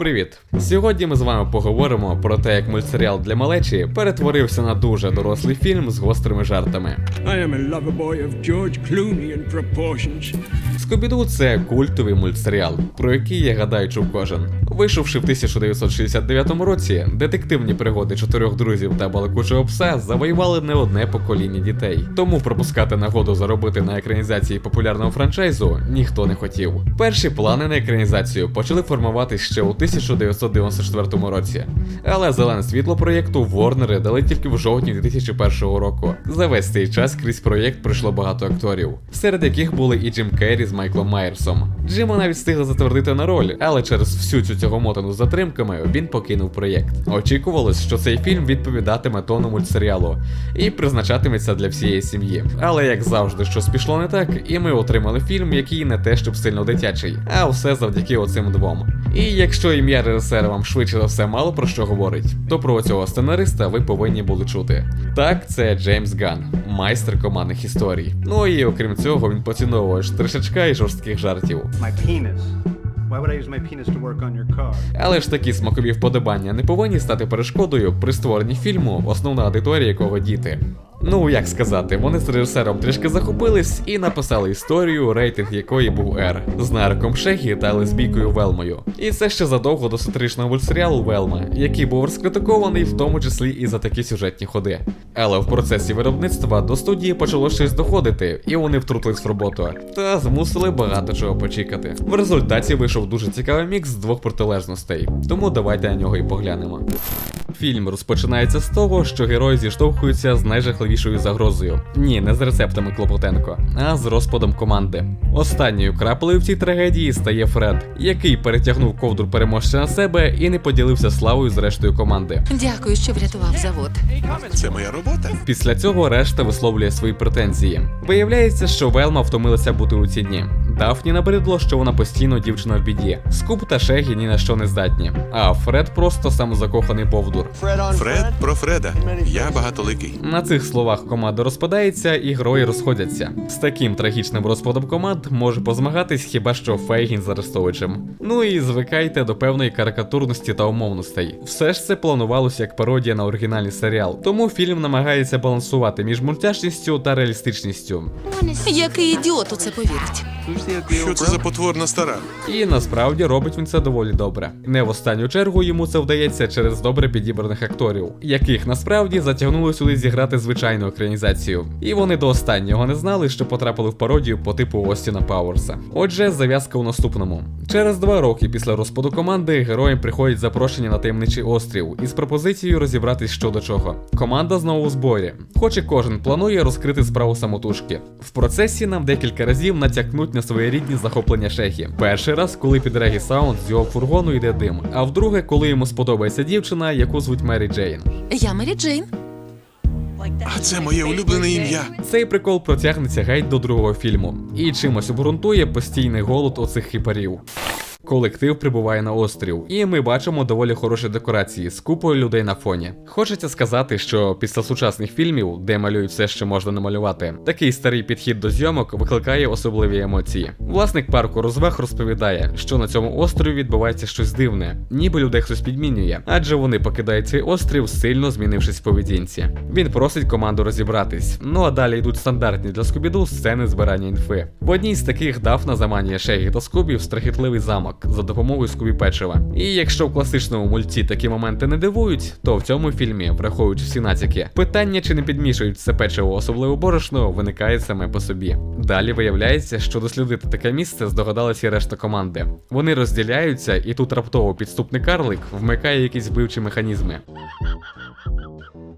Привіт! Сьогодні ми з вами поговоримо про те, як мультсеріал для малечі перетворився на дуже дорослий фільм з гострими жартами. Скобіду це культовий мультсеріал, про який я гадаю чув кожен. Вийшовши в 1969 році, детективні пригоди чотирьох друзів та балакучого пса завоювали не одне покоління дітей. Тому пропускати нагоду заробити на екранізації популярного франчайзу ніхто не хотів. Перші плани на екранізацію почали формуватись ще у 1994 році. Але зелене світло проєкту Ворнери дали тільки в жовтні 2001 року. За весь цей час крізь проєкт пройшло багато акторів, серед яких були і Джим Керрі з Майклом Майерсом. Джима навіть встигли затвердити на роль, але через всю цю тягомотану з затримками він покинув проєкт. Очікувалось, що цей фільм відповідатиме тону мультсеріалу і призначатиметься для всієї сім'ї. Але як завжди, щось пішло не так, і ми отримали фільм, який не те, щоб сильно дитячий, а все завдяки оцим двом. І якщо ім'я режисера вам швидше за все мало про що говорить, то про цього сценариста ви повинні були чути. Так, це Джеймс Ган, майстер командних історій. Ну і окрім цього, він поціновує штришачка і жорстких жартів. Але ж такі смакові вподобання не повинні стати перешкодою при створенні фільму, основна аудиторія якого діти. Ну як сказати, вони з режисером трішки захопились і написали історію, рейтинг якої був R, з нарком Шегі та лесбійкою Велмою. І це ще задовго до сатиричного мультсеріалу Велма, який був розкритикований в тому числі і за такі сюжетні ходи. Але в процесі виробництва до студії почало щось доходити, і вони втрутились в роботу та змусили багато чого почекати. В результаті вийшов дуже цікавий мікс з двох протилежностей, тому давайте на нього і поглянемо. Фільм розпочинається з того, що герої зіштовхуються з найжахливішою загрозою. Ні, не з рецептами Клопотенко, а з розпадом команди. Останньою краплею в цій трагедії стає Фред, який перетягнув ковдру переможця на себе і не поділився славою з рештою команди. Дякую, що врятував завод. Це моя робота. Після цього решта висловлює свої претензії. Виявляється, що Велма втомилася бути у ці дні. Дафні набридло, що вона постійно дівчина в біді. Скуп та Шегі ні на що не здатні. А Фред просто самозакоханий повдур. Фред про Фреда. Я багатоликий. На цих словах команда розпадається і герої розходяться. З таким трагічним розпадом команд може позмагатись хіба що Фейгін з Арестовичем. Ну і звикайте до певної карикатурності та умовностей. Все ж це планувалося як пародія на оригінальний серіал, тому фільм намагається балансувати між мультяшністю та реалістичністю. Який ідіот у це повірить? Що це за потворна стара? І насправді робить він це доволі добре. Не в останню чергу йому це вдається через добре підібраних акторів, яких насправді затягнули сюди зіграти звичайну екранізацію. І вони до останнього не знали, що потрапили в пародію по типу Остіна Пауерса. Отже, зав'язка у наступному. Через два роки після розпаду команди героям приходять запрошення на таємничий острів із пропозицією розібратись що до чого. Команда знову в зборі, хоч і кожен планує розкрити справу самотужки. В процесі нам декілька разів натякнуть на своєрідні захоплення шехі. Перший раз, коли під регі саунд з його фургону йде дим, а вдруге, коли йому сподобається дівчина, яку звуть Мері Джейн. Я Мері Джейн. А це моє улюблене ім'я. Цей прикол протягнеться геть до другого фільму і чимось обґрунтує постійний голод оцих хіпарів. Колектив прибуває на острів, і ми бачимо доволі хороші декорації з купою людей на фоні. Хочеться сказати, що після сучасних фільмів, де малюють все, що можна намалювати, такий старий підхід до зйомок викликає особливі емоції. Власник парку розваг розповідає, що на цьому острові відбувається щось дивне, ніби людей хтось підмінює, адже вони покидають цей острів, сильно змінившись в поведінці. Він просить команду розібратись. Ну а далі йдуть стандартні для Скубіду сцени збирання інфи. В одній з таких Дафна заманює Шегі та Скубі в страхітливий замок за допомогою Скубі Печива. І якщо в класичному мульті такі моменти не дивують, то в цьому фільмі, враховуючи всі натяки, питання чи не підмішують це печиво особливо борошно, виникає саме по собі. Далі виявляється, що дослідити таке місце здогадалася і решта команди. Вони розділяються, і тут раптово підступний карлик вмикає якісь вбивчі механізми.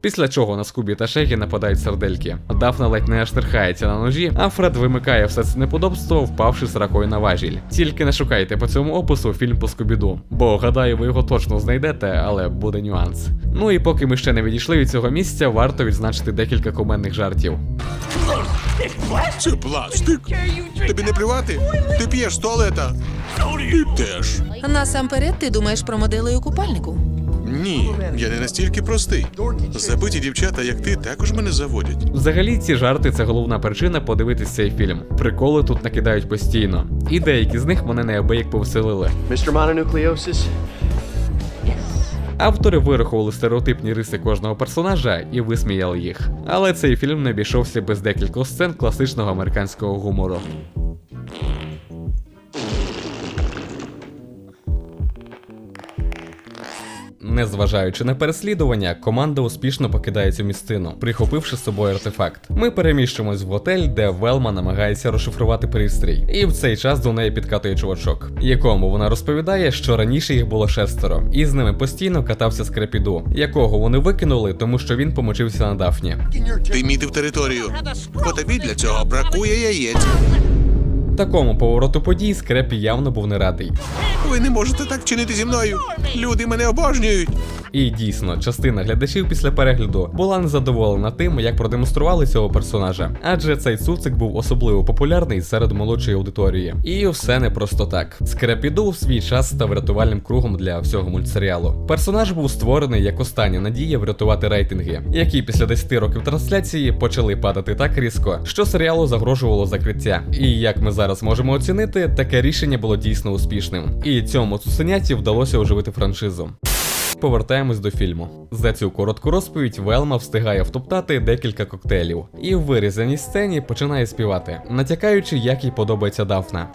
Після чого на Скубі та Шегі нападають сардельки. Дафна ледь не штерхається на ножі, а Фред вимикає все це неподобство, впавши з ракою на важіль. Тільки не шукайте по цьому опису фільм по Скубіду, бо гадаю, ви його точно знайдете, але буде нюанс. Ну і поки ми ще не відійшли від цього місця, варто відзначити декілька кумедних жартів. Це пластик. Тобі не плювати? Ти п'єш з туалета. Ти теж. Насамперед, ти думаєш про моделей у купальнику. Ні, я не настільки простий. Забиті дівчата, як ти, також мене заводять. Взагалі, ці жарти це головна причина подивитись цей фільм. Приколи тут накидають постійно, і деякі з них мене неабияк повеселили. Mr. Mononucleosis, Автори вирахували стереотипні риси кожного персонажа і висміяли їх. Але цей фільм не обійшовся без декількох сцен класичного американського гумору. Незважаючи на переслідування, команда успішно покидає цю місцину, прихопивши з собою артефакт. Ми переміщуємось в готель, де Велма намагається розшифрувати пристрій. І в цей час до неї підкатує чувачок, якому вона розповідає, що раніше їх було шестеро, і з ними постійно катався скрепіду, якого вони викинули, тому що він помочився на Дафні. Ти мітив територію. Бо тобі для цього бракує яєць. Такому повороту подій Скрепі явно був не радий. Ви не можете так чинити зі мною. Люди мене обожнюють. І дійсно, частина глядачів після перегляду була незадоволена тим, як продемонстрували цього персонажа, адже цей цуцик був особливо популярний серед молодшої аудиторії. І все не просто так. Скрепіду в свій час став рятувальним кругом для всього мультсеріалу. Персонаж був створений як остання надія врятувати рейтинги, які після 10 років трансляції почали падати так різко, що серіалу загрожувало закриття. І як ми зараз можемо оцінити, таке рішення було дійсно успішним. І цьому цуценяті вдалося оживити франшизу. Повертаємось до фільму. За цю коротку розповідь Велма встигає втоптати декілька коктейлів, і в вирізаній сцені починає співати, натякаючи, як їй подобається Дафна.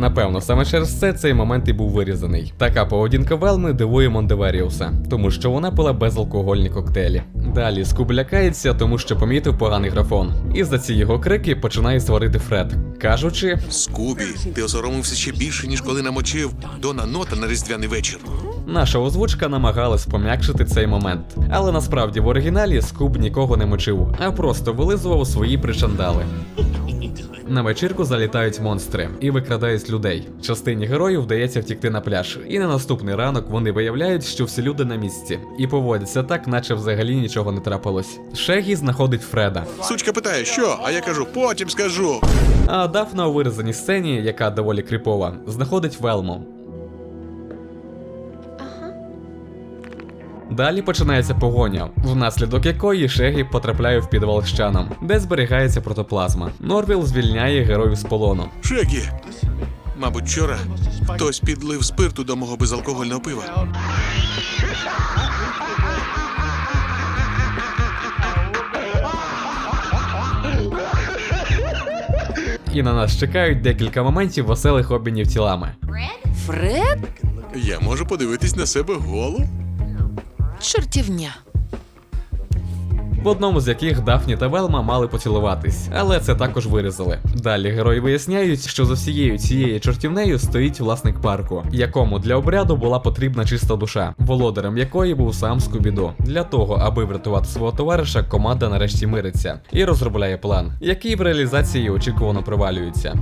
Напевно, саме через це цей момент і був вирізаний. Така поведінка Велми дивує Мондеверіуса, тому що вона пила безалкогольні коктейлі. Далі Скуб лякається, тому що помітив поганий графон. І за ці його крики починає сварити Фред, кажучи. Скубі, ти осоромився ще більше, ніж коли намочив Дона Нота на різдвяний вечір. Наша озвучка намагалась пом'якшити цей момент, але насправді в оригіналі Скуб нікого не мочив, а просто вилизував свої причандали. На вечірку залітають монстри і викрадають людей. Частині героїв вдається втікти на пляж, і на наступний ранок вони виявляють, що всі люди на місці, і поводяться так, наче взагалі нічого не трапилось. Шегі знаходить Фреда, Сучка питає, що? А я кажу, потім скажу. а Дафна у виразаній сцені, яка доволі кріпова, знаходить Велму. Далі починається погоня, внаслідок якої Шегі потрапляє в підвал з чаном, де зберігається протоплазма. Норвіл звільняє героїв з полону. Шегі. Мабуть, вчора хтось підлив спирту до мого безалкогольного пива. І на нас чекають декілька моментів веселих обмінів тілами. Фред? Я можу подивитись на себе голу? Чортівня. в одному з яких Дафні та Велма мали поцілуватись, але це також вирізали. Далі герої виясняють, що за всією цією чортівнею стоїть власник парку, якому для обряду була потрібна чиста душа, володарем якої був сам Скубіду. Для того, аби врятувати свого товариша, команда нарешті мириться і розробляє план, який в реалізації очікувано провалюється.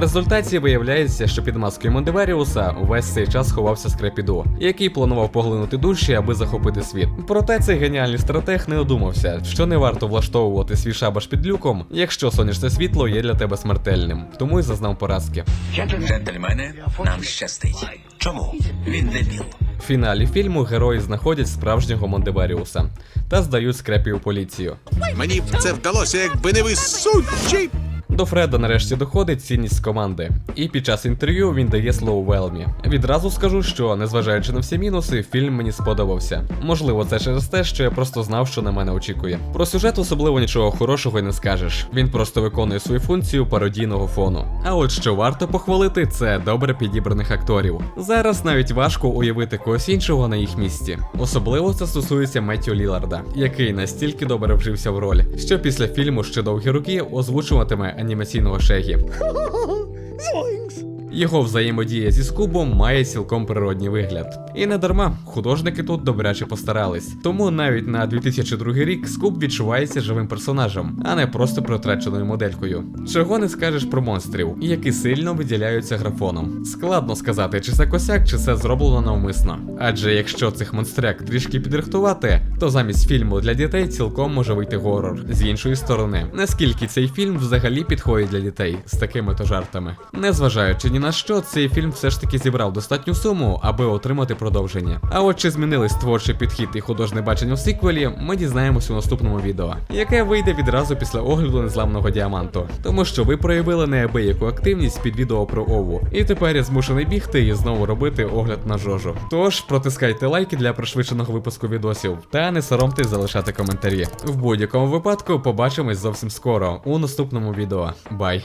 Результаті виявляється, що під маскою Мондеверіуса увесь цей час ховався Скрепіду, який планував поглинути душі, аби захопити світ. Проте цей геніальний стратег не одумався, що не варто влаштовувати свій шабаш під люком, якщо сонячне світло є для тебе смертельним, тому й зазнав поразки. Джентльмени, нам щастить. Чому? Він дебіл. В фіналі фільму герої знаходять справжнього Мондеверіуса та здають скрепі у поліцію. Мені б це вдалося, якби не ви сучі. До Фреда нарешті доходить цінність команди, і під час інтерв'ю він дає слово Велмі. Відразу скажу, що незважаючи на всі мінуси, фільм мені сподобався. Можливо, це через те, що я просто знав, що на мене очікує. Про сюжет особливо нічого хорошого й не скажеш. Він просто виконує свою функцію пародійного фону. А от що варто похвалити, це добре підібраних акторів. Зараз навіть важко уявити когось іншого на їх місці. Особливо це стосується Меттю Ліларда, який настільки добре вжився в роль, що після фільму ще довгі роки озвучуватиме анімаційного шегі. Його взаємодія зі Скубом має цілком природній вигляд. І не дарма, художники тут добряче постарались. Тому навіть на 2002 рік Скуб відчувається живим персонажем, а не просто протраченою моделькою. Чого не скажеш про монстрів, які сильно виділяються графоном. Складно сказати, чи це косяк, чи це зроблено навмисно. Адже якщо цих монстряк трішки підрихтувати, то замість фільму для дітей цілком може вийти горор. З іншої сторони, наскільки цей фільм взагалі підходить для дітей з такими то жартами, незважаючи ні на що цей фільм все ж таки зібрав достатню суму, аби отримати продовження. А от чи змінились творчий підхід і художнє бачення в сиквелі, ми дізнаємось у наступному відео, яке вийде відразу після огляду незламного діаманту, тому що ви проявили неабияку активність під відео про Ову. І тепер я змушений бігти і знову робити огляд на жожу. Тож протискайте лайки для пришвидшеного випуску відосів та не соромтесь залишати коментарі. В будь-якому випадку побачимось зовсім скоро у наступному відео. Бай!